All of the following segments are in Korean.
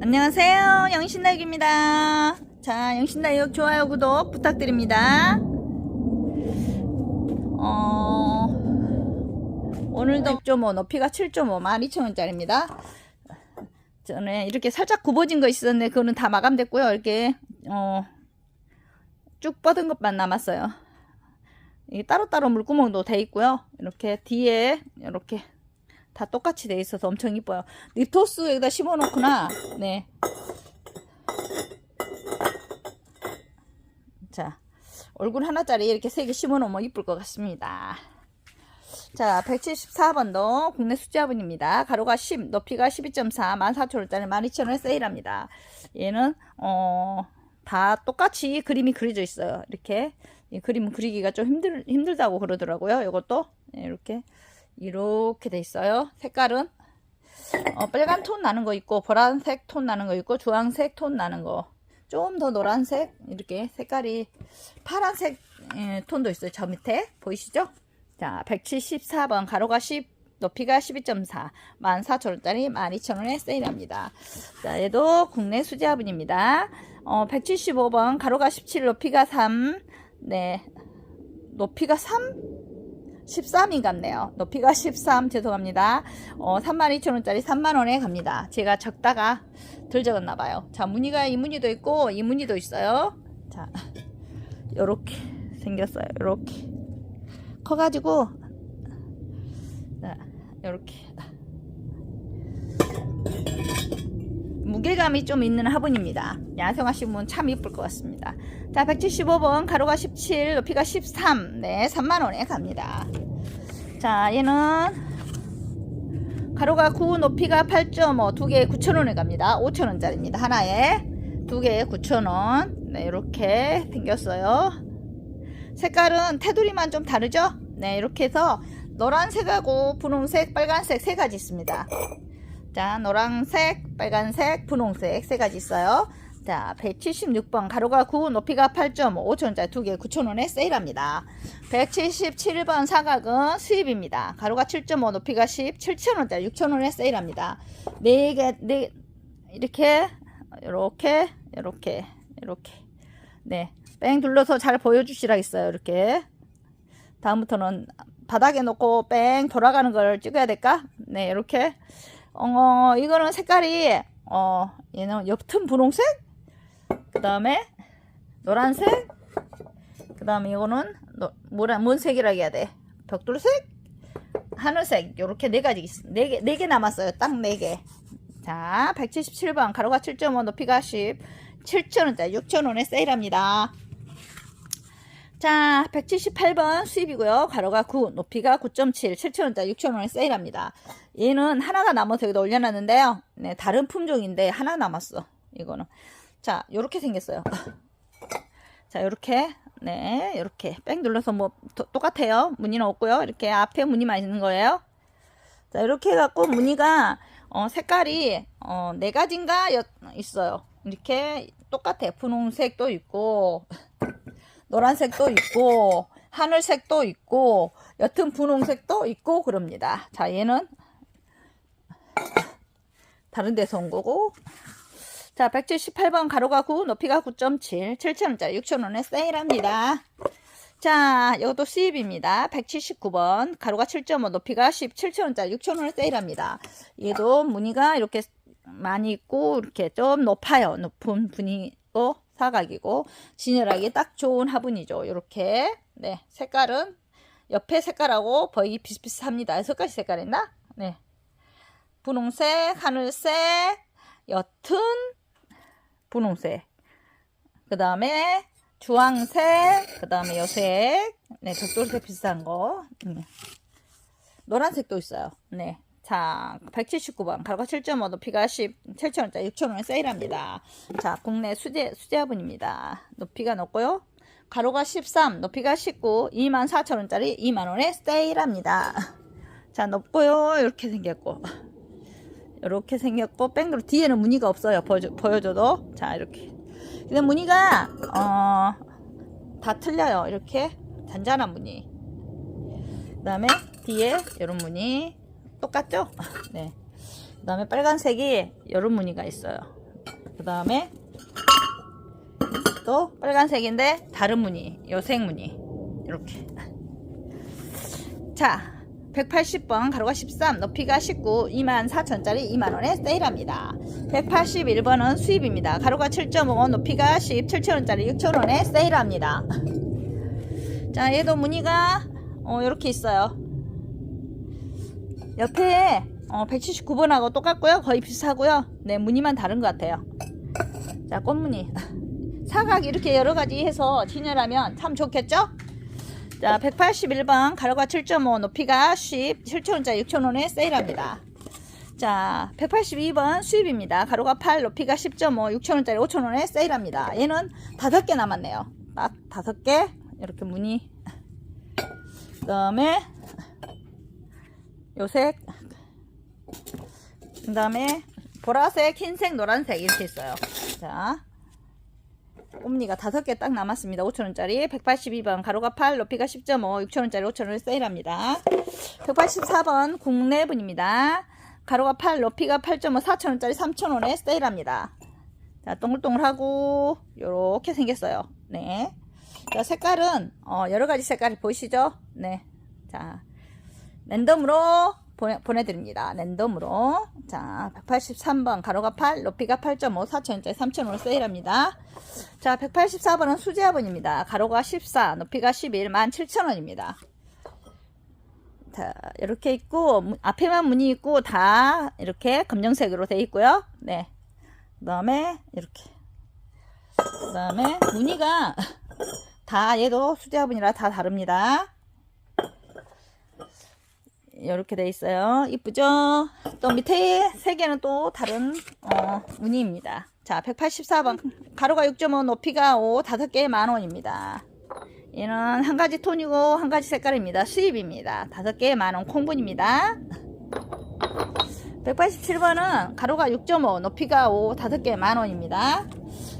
안녕하세요. 영신다육입니다. 자, 영신다육 좋아요, 구독 부탁드립니다. 어, 오늘도 6.5, 높이가 7.5, 12,000원짜리입니다. 저는 이렇게 살짝 굽어진 거 있었는데, 그거는 다 마감됐고요. 이렇게, 어, 쭉 뻗은 것만 남았어요. 이게 따로따로 물구멍도 돼 있고요. 이렇게 뒤에, 이렇게 다 똑같이 돼 있어서 엄청 이뻐요. 립토스 여기다 심어 놓구나. 네. 자, 얼굴 하나짜리 이렇게 세 개 심어 놓으면 이쁠 것 같습니다. 자, 174번도 국내 수자분입니다. 가로가 10, 높이가 12.4, 14,000원짜리 12,000원 세일합니다. 얘는, 어, 다 똑같이 그림이 그려져 있어요. 이렇게. 이 그림 그리기가 좀 힘들, 힘들다고 그러더라고요. 이것도. 네, 이렇게. 이렇게 돼 있어요. 색깔은 어, 빨간 톤 나는 거 있고 보라색 톤 나는 거 있고 주황색 톤 나는 거. 좀 더 노란색 이렇게 색깔이 파란색 예, 톤도 있어요. 저 밑에 보이시죠? 자, 174번 가로가 10 높이가 12.4 14,000원짜리 12,000원에 세일합니다. 자, 얘도 국내 수제 화분입니다. 어, 175번 가로가 17 높이가 3 네. 높이가 3 13인 같네요. 높이가 13 죄송합니다. 어, 32,000원짜리 3만원에 갑니다. 제가 적다가 덜 적었나 봐요. 자, 무늬가 이 무늬도 있고 이 무늬도 있어요. 자, 요렇게 생겼어요. 요렇게 커가지고 자, 요렇게 무게감이 좀 있는 화분입니다. 야생하시면 참 이쁠 것 같습니다. 자, 175번 가로가 17, 높이가 13, 네, 3만원에 갑니다. 자, 얘는 가로가 9, 높이가 8.5, 두 개에 9,000원에 갑니다. 5,000원짜리입니다. 하나에 두 개에 9,000원. 네, 이렇게 생겼어요. 색깔은 테두리만 좀 다르죠? 네, 이렇게 해서 노란색하고 분홍색, 빨간색 세 가지 있습니다. 자, 노란색, 빨간색, 분홍색 세 가지 있어요. 자, 176번 가로가 9, 높이가 8.5, 5천원짜리 두개 9천원에 세일합니다. 177번 사각은 수입입니다. 가로가 7.5, 높이가 10, 7천원짜리 6천원에 세일합니다. 네 개, 네, 이렇게, 이렇게, 이렇게, 이렇게. 네, 뺑 둘러서 잘 보여주시라겠어요. 이렇게. 다음부터는 바닥에 놓고 뺑 돌아가는 걸 찍어야 될까? 네, 이렇게. 어, 이거는 색깔이, 어, 얘는 옅은 분홍색? 그 다음에 노란색? 그 다음에 이거는 노, 뭐라, 뭔 색이라 해야 돼? 벽돌색? 하늘색. 요렇게 네 가지, 있, 네 개, 네 개 남았어요. 딱 네 개. 자, 177번. 가로가 7.5, 높이가 10. 7,000원짜리 6,000원에 세일합니다. 자, 178번 수입이고요. 가로가 9, 높이가 9.7, 7,000원짜리 6,000원에 세일합니다. 얘는 하나가 남아서 여기다 올려놨는데요. 네, 다른 품종인데 하나 남았어. 이거는. 자, 요렇게 생겼어요. 자, 요렇게. 네, 요렇게. 뺑 눌러서 뭐 도, 똑같아요. 무늬는 없고요. 이렇게 앞에 무늬만 있는 거예요. 자, 이렇게 해갖고 무늬가 어, 색깔이 어, 네 가지인가 여, 있어요. 이렇게 똑같아. 분홍색도 있고 노란색도 있고 하늘색도 있고 옅은 분홍색도 있고 그럽니다. 자 얘는 다른 데서 온 거고 자 178번 가로가 9 높이가 9.7 7,000원짜리 6,000원에 세일합니다. 자 이것도 수입입니다. 179번 가로가 7.5 높이가 10 7,000원짜리 6,000원에 세일합니다. 얘도 무늬가 이렇게 많이 있고 이렇게 좀 높아요. 높은 분이고 사각이고 진열하기 딱 좋은 화분이죠. 이렇게 네 색깔은 옆에 색깔하고 거의 비슷비슷합니다. 여섯 색깔 있나? 네 분홍색, 하늘색, 옅은 분홍색 그 다음에 주황색 그 다음에 여색 네 벽돌색 비슷한 거 음. 노란색도 있어요. 네 자, 179번. 가로가 7.5, 높이가 10, 7,000원짜리 6,000원에 세일합니다. 자, 국내 수제, 수제화분입니다. 높이가 높고요. 가로가 13, 높이가 19, 24,000원짜리 2만원에 세일합니다. 자, 높고요. 이렇게 생겼고. 이렇게 생겼고, 뺑그로 뒤에는 무늬가 없어요. 보여줘, 보여줘도. 자, 이렇게. 근데 무늬가, 어, 다 틀려요. 이렇게. 잔잔한 무늬. 그 다음에 뒤에 이런 무늬. 똑같죠? 네. 그 다음에 빨간색이 여름 무늬가 있어요. 그 다음에 또 빨간색인데 다른 무늬 요색 무늬 이렇게 자 180번 가로가 13 높이가 19 24,000짜리 2만원에 세일합니다. 181번은 수입입니다. 가로가 7.5 높이가 10 7,000원짜리 6,000원에 세일합니다. 자 얘도 무늬가 어, 이렇게 있어요. 옆에 어, 179번하고 똑같고요. 거의 비슷하고요. 네 무늬만 다른 것 같아요. 자 꽃무늬. 사각 이렇게 여러가지 해서 진열하면 참 좋겠죠 자 181번 가로가 7.5 높이가 10 7,000원짜리 6,000원에 세일합니다. 자 182번 수입입니다. 가로가 8 높이가 10.5 6,000원짜리 5,000원에 세일합니다. 얘는 5개 남았네요. 딱 5개 이렇게 무늬. 그 다음에 요색 그 다음에 보라색 흰색 노란색 이렇게 있어요. 자 옴니가 다섯 개 딱 남았습니다. 5천원짜리 182번 가로가 8 높이가 10.5 6천원짜리 5천원을 세일합니다. 184번 국내분입니다. 가로가 8 높이가 8.5 4천원짜리 3천원에 세일합니다. 자 동글동글하고 요렇게 생겼어요. 네. 자 색깔은 어, 여러가지 색깔이 보이시죠? 네. 자 랜덤으로 보내, 보내 드립니다. 랜덤으로. 자, 183번 가로가 8, 높이가 8.5, 4천원짜리 3천원으로 세일합니다. 자, 184번은 수제화분입니다. 가로가 14, 높이가 11, 17,000원입니다. 자, 이렇게 있고, 무- 앞에만 무늬 있고, 다 이렇게 검정색으로 되어 있고요. 네. 그 다음에, 이렇게. 그 다음에, 무늬가 다 얘도 수제화분이라 다 다릅니다. 이렇게 돼 있어요. 이쁘죠? 또 밑에 세 개는 또 다른 어, 무늬입니다. 자, 184번 가로가 6.5, 높이가 5, 다섯 개에 만 원입니다. 얘는 한 가지 톤이고 한 가지 색깔입니다. 수입입니다. 다섯 개에 만원 콩분입니다. 187번은 가로가 6.5, 높이가 5, 다섯 개에 만 원입니다.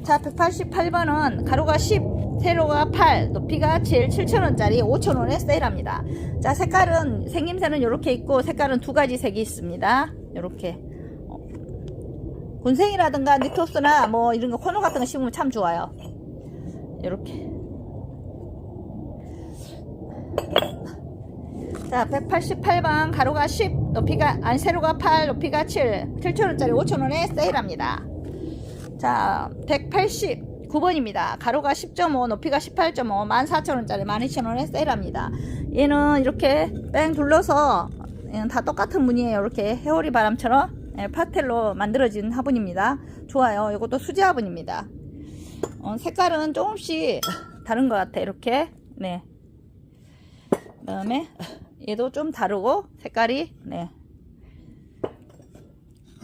자, 188번은 가로가 10, 세로가 8, 높이가 7, 7천원짜리 5천원에 세일합니다. 자, 색깔은, 생김새는 이렇게 있고, 색깔은 두 가지 색이 있습니다. 이렇게. 어, 곤생이라든가 니토스나 뭐 이런 거 코너 같은 거 심으면 참 좋아요. 이렇게. 자, 188번 가로가 10, 높이가 아니 세로가 8, 높이가 7, 7천원짜리 5천원에 세일합니다. 자, 189번입니다. 가로가 10.5, 높이가 18.5, 14,000원짜리 12,000원에 세일합니다. 얘는 이렇게 뺑 둘러서 다 똑같은 무늬예요. 이렇게 해오리 바람처럼 예, 파텔로 만들어진 화분입니다. 좋아요. 이것도 수제 화분입니다. 어, 색깔은 조금씩 다른 것 같아. 이렇게 네. 그다음에 얘도 좀 다르고 색깔이 네.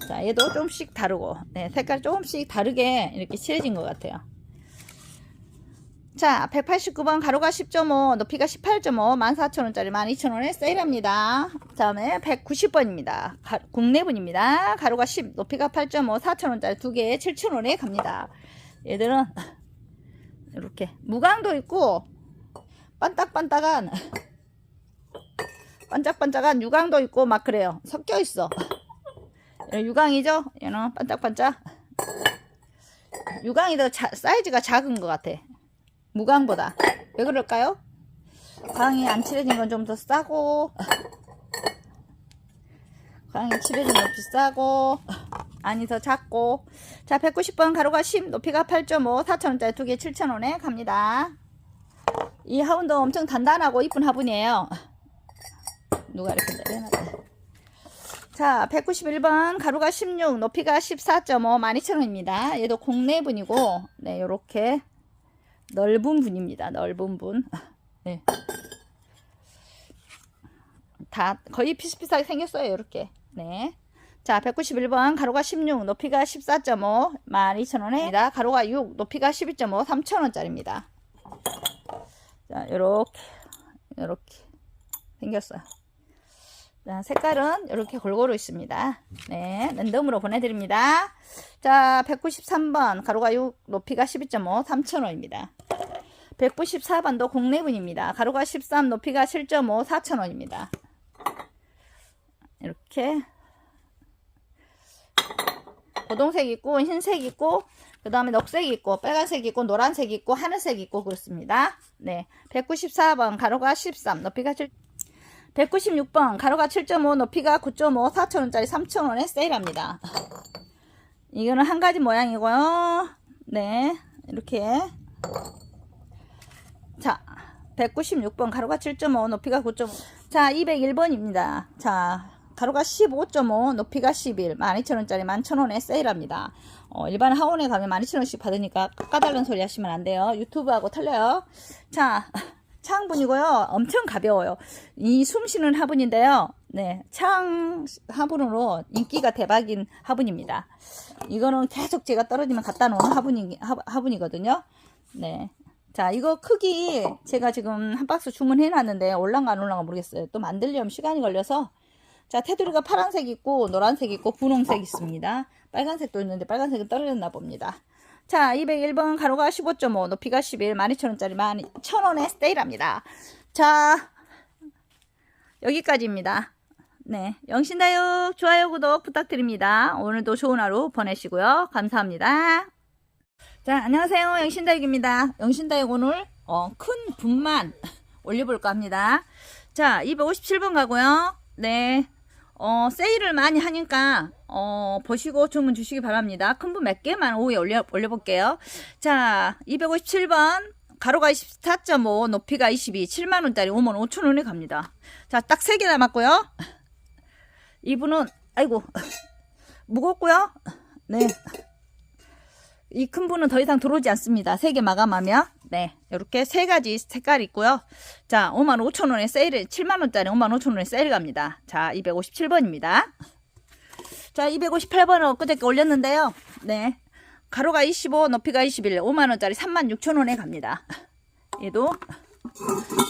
자, 얘도 조금씩 다르고, 네, 색깔 조금씩 다르게 이렇게 칠해진 것 같아요. 자, 189번 가로가 10.5, 높이가 18.5, 14,000원짜리 12,000원에 세일합니다. 다음에 190번입니다. 국내분입니다. 가로가 10, 높이가 8.5, 4,000원짜리 두 개에 7,000원에 갑니다. 얘들은 이렇게 무광도 있고, 반딱반딱한, 반짝반짝한 유광도 있고 막 그래요. 섞여 있어. 유광이죠? 얘는 반짝반짝. 유광이 더 자- 사이즈가 작은 것 같아. 무광보다. 왜 그럴까요? 광이 안 칠해진 건 좀 더 싸고, 광이 칠해진 건 비싸고, 안이 더 작고. 자, 190번 가로가 10, 높이가 8.5, 4,000원짜리 두 개 7,000원에 갑니다. 이 화분도 엄청 단단하고 이쁜 화분이에요. 누가 이렇게 내려놨다. 자, 191번 가로가 16, 높이가 14.5, 12,000원입니다. 얘도 공내분이고, 네, 요렇게 넓은 분입니다. 넓은 분. 네. 다 거의 비슷비슷하게 생겼어요. 이렇게. 네. 자, 191번 가로가 16, 높이가 14.5, 12,000원입니다. 가로가 6, 높이가 12.5, 3,000원짜리입니다. 자, 요렇게, 요렇게 생겼어요. 자, 색깔은 이렇게 골고루 있습니다. 네, 랜덤으로 보내드립니다. 자, 193번 가로가 6, 높이가 12.5, 3,000원입니다. 194번도 국내분입니다. 가로가 13, 높이가 7.5, 4,000원입니다. 이렇게 고동색 있고 흰색 있고 그 다음에 녹색 있고 빨간색 있고 노란색 있고 하늘색 있고 그렇습니다. 네, 194번 가로가 13 높이가 7 196번 가로가 7.5 높이가 9.5 4,000원짜리 3,000원에 세일합니다. 이거는 한 가지 모양이고요. 네, 이렇게 자, 196번 가로가 7.5 높이가 9.5 자, 201번입니다. 자, 가로가 15.5 높이가 11 12,000원짜리 11,000원에 세일합니다. 어, 일반 학원에 가면 12,000원씩 받으니까 깎아달라는 소리 하시면 안 돼요. 유튜브하고 틀려요. 자, 창분이고요. 엄청 가벼워요. 이 숨쉬는 화분인데요. 네, 창 화분으로 인기가 대박인 화분입니다. 이거는 계속 제가 떨어지면 갖다 놓은 화분이, 화, 화분이거든요. 네. 자, 이거 크기 제가 지금 한 박스 주문해 놨는데 올랑가 안 올랑가 모르겠어요. 또 만들려면 시간이 걸려서 자, 테두리가 파란색 있고 노란색 있고 분홍색 있습니다. 빨간색도 있는데 빨간색은 떨어졌나 봅니다. 자, 201번 가로가 15.5, 높이가 11, 12,000원짜리 11,000원에 세일합니다. 자, 여기까지입니다. 네, 영신다육 좋아요, 구독 부탁드립니다. 오늘도 좋은 하루 보내시고요. 감사합니다. 자, 안녕하세요. 영신다육입니다. 영신다육 오늘 어, 큰 분만 올려볼까 합니다. 자, 257번 가고요. 네, 어, 세일을 많이 하니까 어, 보시고 주문 주시기 바랍니다. 큰 분 몇 개만 오후에 올려, 올려볼게요. 자, 257번 가로가 24.5 높이가 22 7만원짜리 5만 5천원에 갑니다. 자, 딱 3개 남았고요. 이분은 아이고 무겁고요. 네. 이 큰 분은 더 이상 들어오지 않습니다. 세개 마감하면 네 이렇게 세 가지 색깔 있고요. 자 5만 5천 원에 세일 7만 원짜리 5만 5천 원에 세일 갑니다. 자 257번입니다. 자 258번은 엊그저께 올렸는데요. 네 가로가 25 높이가 21 5만 원짜리 3만 6천 원에 갑니다. 얘도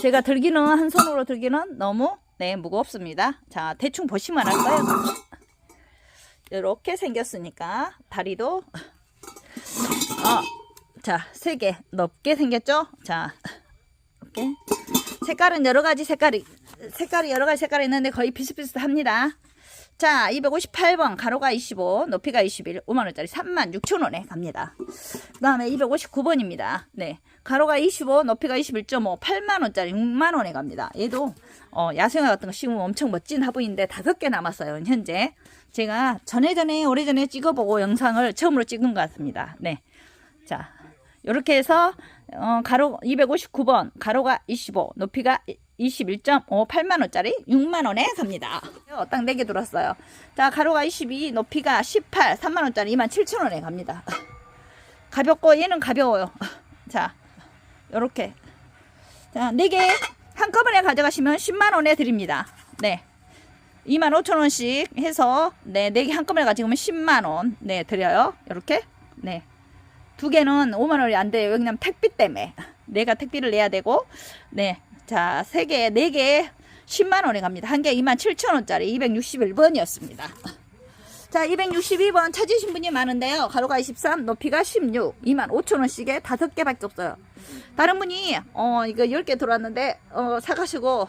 제가 들기는 한 손으로 들기는 너무 네 무겁습니다. 자 대충 보시면 알 거예요. 이렇게 생겼으니까 다리도 어, 자, 세 개 넓게 생겼죠? 자, 이렇게 색깔은 여러 가지 색깔이 색깔이 여러 가지 색깔이 있는데 거의 비슷비슷합니다. 자, 258번 가로가 25, 높이가 21, 5만 원짜리 3만 6천 원에 갑니다. 그 다음에 259번입니다. 네, 가로가 25, 높이가 21.5, 8만 원짜리 6만 원에 갑니다. 얘도 어, 야생화 같은 거 심으면 엄청 멋진 화분인데 다섯 개 남았어요. 현재 제가 전에 전에 오래 전에 찍어보고 영상을 처음으로 찍은 것 같습니다. 네, 자, 이렇게 해서 어, 가로 259번 가로가 25 높이가 21.5 8만 원짜리 6만 원에 갑니다. 딱 4개 들었어요. 자 가로가 22 높이가 18 3만 원짜리 2만 7천 원에 갑니다. 가볍고 얘는 가벼워요. 자 요렇게 자 4개 한꺼번에 가져가시면 10만 원에 드립니다. 네. 2만 5천 원씩 해서 네, 4개 한꺼번에 가지고면 10만 원. 네, 드려요. 이렇게. 네. 두 개는 5만 원이 안 돼요. 왜냐면 택비 때문에. 내가 택비를 내야 되고. 네. 자, 세 개, 네 개 10만 원에 갑니다. 한 개 2만 7천 원짜리 261번이었습니다. 자, 262번 찾으신 분이 많은데요. 가로가 23, 높이가 16, 2만 5천 원씩에 다섯 개밖에 없어요. 다른 분이 어 이거 10개 들어왔는데 어 사가시고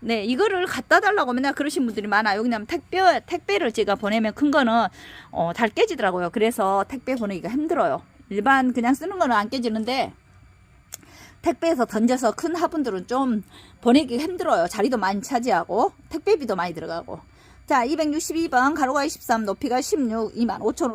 네, 이거를 갖다 달라고 맨날 그러신 분들이 많아요. 왜냐면 택배, 택배를 제가 보내면 큰 거는, 어, 달 깨지더라고요. 그래서 택배 보내기가 힘들어요. 일반 그냥 쓰는 거는 안 깨지는데, 택배에서 던져서 큰 화분들은 좀 보내기 힘들어요. 자리도 많이 차지하고, 택배비도 많이 들어가고. 자, 262번, 가로가 23, 높이가 16, 2만 5천 원.